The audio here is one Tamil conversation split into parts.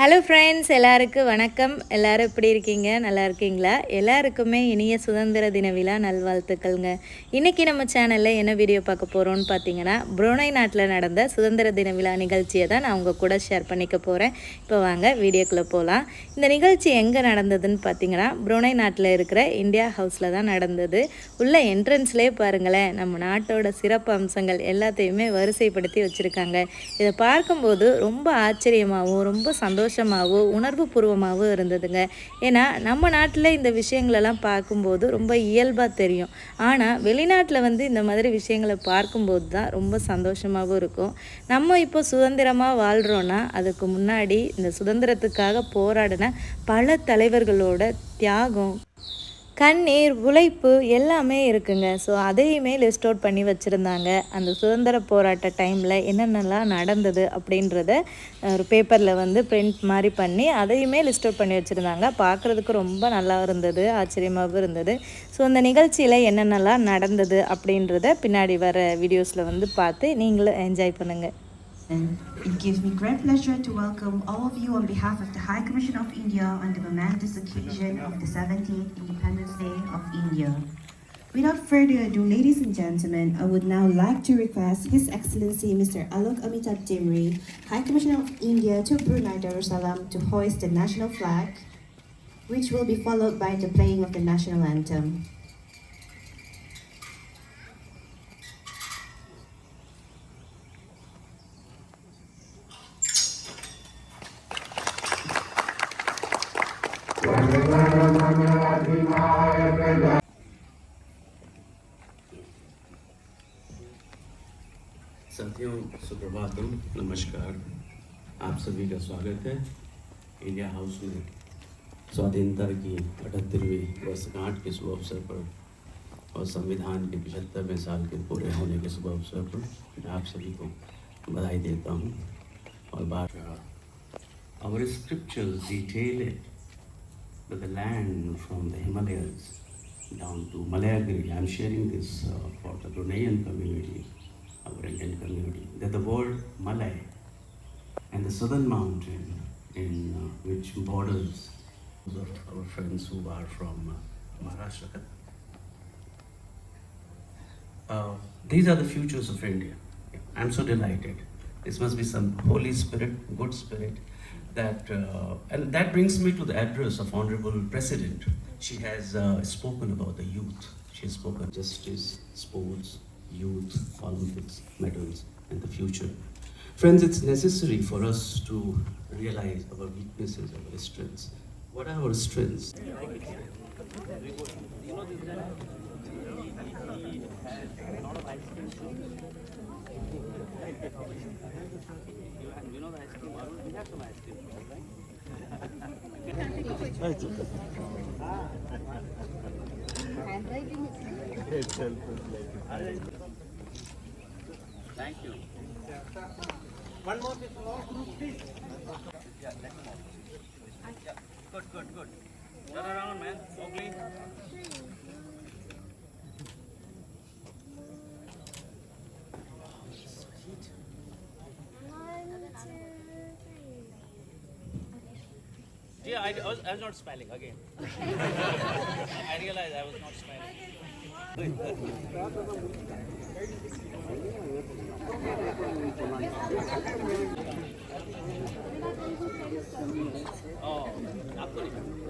ஹலோ ஃப்ரெண்ட்ஸ் எல்லாருக்கும் வணக்கம். எல்லாரும் எப்படி இருக்கீங்க? நல்லா இருக்கீங்களா? எல்லாருக்குமே இனிய சுதந்திர தின விழா நல்வாழ்த்துக்கள்ங்க. இன்றைக்கி நம்ம சேனலில் என்ன வீடியோ பார்க்க போகிறோம்னு பார்த்தீங்கன்னா புரோனை நாட்டில் நடந்த சுதந்திர தின விழா நிகழ்ச்சியை தான் நான் உங்கள் கூட ஷேர் பண்ணிக்க போகிறேன் இப்போ வாங்க வீடியோக்குள்ளே போகலாம் இந்த நிகழ்ச்சி எங்கே நடந்ததுன்னு பார்த்தீங்கன்னா புரோனை நாட்டில் இருக்கிற இந்தியா ஹவுஸில் தான் நடந்தது. உள்ள என்ட்ரன்ஸ்லேயே பாருங்களேன் நம்ம நாட்டோட சிறப்பு அம்சங்கள் எல்லாத்தையுமே வரிசைப்படுத்தி வச்சுருக்காங்க. இதை பார்க்கும்போது ரொம்ப ஆச்சரியமாகவும் ரொம்ப சந்தோஷம் சந்தோஷமாகவோ உணர்வு பூர்வமாகவோ இருந்ததுங்க. ஏன்னா நம்ம நாட்டில் இந்த விஷயங்களெல்லாம் பார்க்கும்போது ரொம்ப இயல்பாக தெரியும். ஆனால் வெளிநாட்டில் வந்து இந்த மாதிரி விஷயங்களை பார்க்கும்போது தான் ரொம்ப சந்தோஷமாகவும் இருக்கும். நம்ம இப்போ சுதந்திரமாக வாழ்கிறோன்னா அதுக்கு முன்னாடி இந்த சுதந்திரத்துக்காக போராடின பல தலைவர்களோட தியாகம் கண்ணீர் உழைப்பு எல்லாமே இருக்குங்க. ஸோ அதையுமே லிஸ்ட் அவுட் பண்ணி வச்சுருந்தாங்க. அந்த சுதந்திர போராட்ட டைமில் என்னென்னலாம் நடந்தது அப்படின்றத ஒரு பேப்பரில் வந்து பிரிண்ட் மாதிரி பண்ணி அதையுமே லிஸ்ட் அவுட் பண்ணி வச்சுருந்தாங்க. பார்க்குறதுக்கு ரொம்ப நல்லா இருந்தது ஆச்சரியமாகவும் இருந்தது. ஸோ அந்த நிகழ்ச்சியில் என்னென்னலாம் நடந்தது அப்படின்றத பின்னாடி வர வீடியோஸில் வந்து பார்த்து நீங்களும் என்ஜாய் பண்ணுங்கள் And It gives me great pleasure to welcome all of you on behalf of the High Commission of India on the momentous occasion of the 17th Independence Day of India. Without further ado, ladies and gentlemen, I would now like to request His Excellency Mr. Alok Amitabh Timri, High Commissioner of India to Brunei Darussalam, to hoist the national flag, which will be followed by the playing of the national anthem. साथियों नमस्कार। आप सभी का स्वागत है इंडिया हाउस में स्वाधीनता की अठहत्तरवीं वर्षगांठ के शुभ अवसर पर और संविधान के पचहत्तरवें साल के पूरे होने के शुभ अवसर पर मैं आप सभी को बधाई देता हूँ और बात Our scriptures detail with the land from the Himalayas down to Malayagiri. I'm sharing this uh, for the Bruneian community, our Indian community. That the word Malay and the southern mountain in uh, which borders our friends who are from uh, Maharashtra. Uh, these are the futures of India. I'm so delighted. This must be some Holy Spirit, good spirit. That uh, and that brings me to the address of Honorable President. She has uh, spoken about the youth. She has spoken justice, sports, youth, Olympics, medals, and the future. Friends, it's necessary for us to realize our weaknesses, our strengths. What are our strengths? Thank you. Good, good, good. Turn around, man. Mowgli. See, I, I, was, I was not smiling again. I realized I was not smiling. oh, absolutely.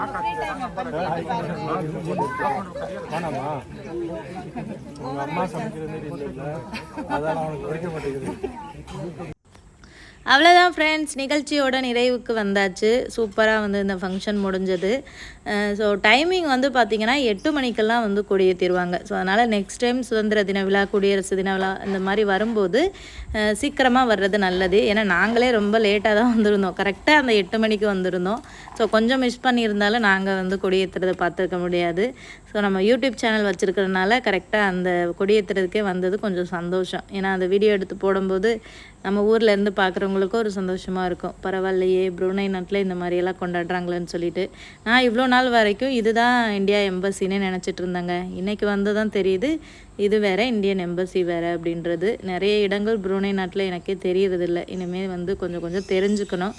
அம்மாட்ட போ அம்மாட்ட போ அது அம்மாட்ட போ வேணாமா உங்க அம்மா சமைக்கிற மாதிரி இல்லை அதான் அவனுக்கு பிடிக்க மாட்டேங்குது அவ்வளோதான் ஃப்ரெண்ட்ஸ் நிகழ்ச்சியோட நிறைவுக்கு வந்தாச்சு. சூப்பராக வந்து இந்த ஃபங்க்ஷன் முடிஞ்சது. ஸோ டைமிங் வந்து பார்த்திங்கன்னா எட்டு மணிக்கெல்லாம் வந்து கொடியேற்றிடுவாங்க ஸோ அதனால் நெக்ஸ்ட் டைம் சுதந்திர தின விழா குடியரசு தின விழா இந்த மாதிரி வரும்போது சீக்கிரமாக வர்றது நல்லது. ஏன்னா நாங்களே ரொம்ப லேட்டாக தான் வந்திருந்தோம். கரெக்டாக அந்த எட்டு மணிக்கு வந்திருந்தோம். ஸோ கொஞ்சம் மிஸ் பண்ணியிருந்தாலும் நாங்கள் வந்து கொடியேற்றுறதை பார்த்துருக்க முடியாது. ஸோ நம்ம யூடியூப் சேனல் வச்சுருக்கிறதுனால கரெக்டாக அந்த கொடியேற்றுறதுக்கே வந்தது கொஞ்சம் சந்தோஷம். ஏன்னா அந்த வீடியோ எடுத்து போடும்போது நம்ம ஊரில் இருந்து பார்க்குறவங்களுக்கும் ஒரு சந்தோஷமாக இருக்கும். பரவாயில்லையே ப்ரூனை நாட்டில் இந்த மாதிரியெல்லாம் கொண்டாடுறாங்களேன்னு சொல்லிட்டு. நான் இவ்வளோ நாள் வரைக்கும் இதுதான் இந்தியா எம்பசின்னு நினச்சிட்டு இருந்தாங்க. இன்றைக்கி வந்து தான் தெரியுது இது வேறு இந்தியன் எம்பசி வேறு அப்படின்றது. நிறைய இடங்கள் ப்ரூனை நாட்டில் எனக்கே தெரியறதில்ல. இனிமேல் வந்து கொஞ்சம் கொஞ்சம் தெரிஞ்சுக்கணும்.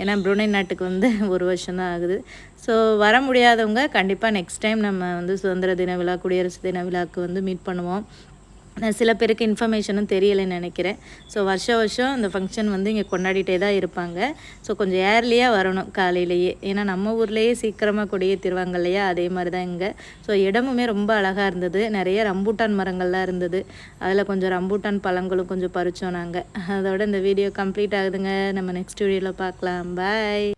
ஏன்னா ப்ரூனை நாட்டுக்கு வந்து ஒரு வருஷம் தான் ஆகுது. ஸோ வர முடியாதவங்க கண்டிப்பாக நெக்ஸ்ட் டைம் நம்ம வந்து சுதந்திர தின விழா குடியரசு தின விழாவுக்கு வந்து மீட் பண்ணுவோம். சில பேருக்கு இன்ஃபர்மேஷனும் தெரியலைன்னு நினைக்கிறேன். ஸோ வருஷம் வருஷம் இந்த ஃபங்க்ஷன் வந்து இங்கே கொண்டாடிட்டே தான் இருப்பாங்க. ஸோ கொஞ்சம் ஏர்லியாக வரணும் காலையிலேயே. ஏன்னா நம்ம ஊர்லேயே சீக்கிரமாக கொடியேற்றிருவாங்க இல்லையா? அதே மாதிரி தான் இங்கே. ஸோ இடமுமே ரொம்ப அழகாக இருந்தது. நிறைய ரம்பூட்டான் மரங்கள்லாம் இருந்தது. அதில் கொஞ்சம் ரம்பூட்டான் பழங்களும் கொஞ்சம் பறித்தோம் நாங்கள் அதோட இந்த வீடியோ கம்ப்ளீட் ஆகுதுங்க. நம்ம நெக்ஸ்ட் வீடியோவில் பார்க்கலாம். பாய்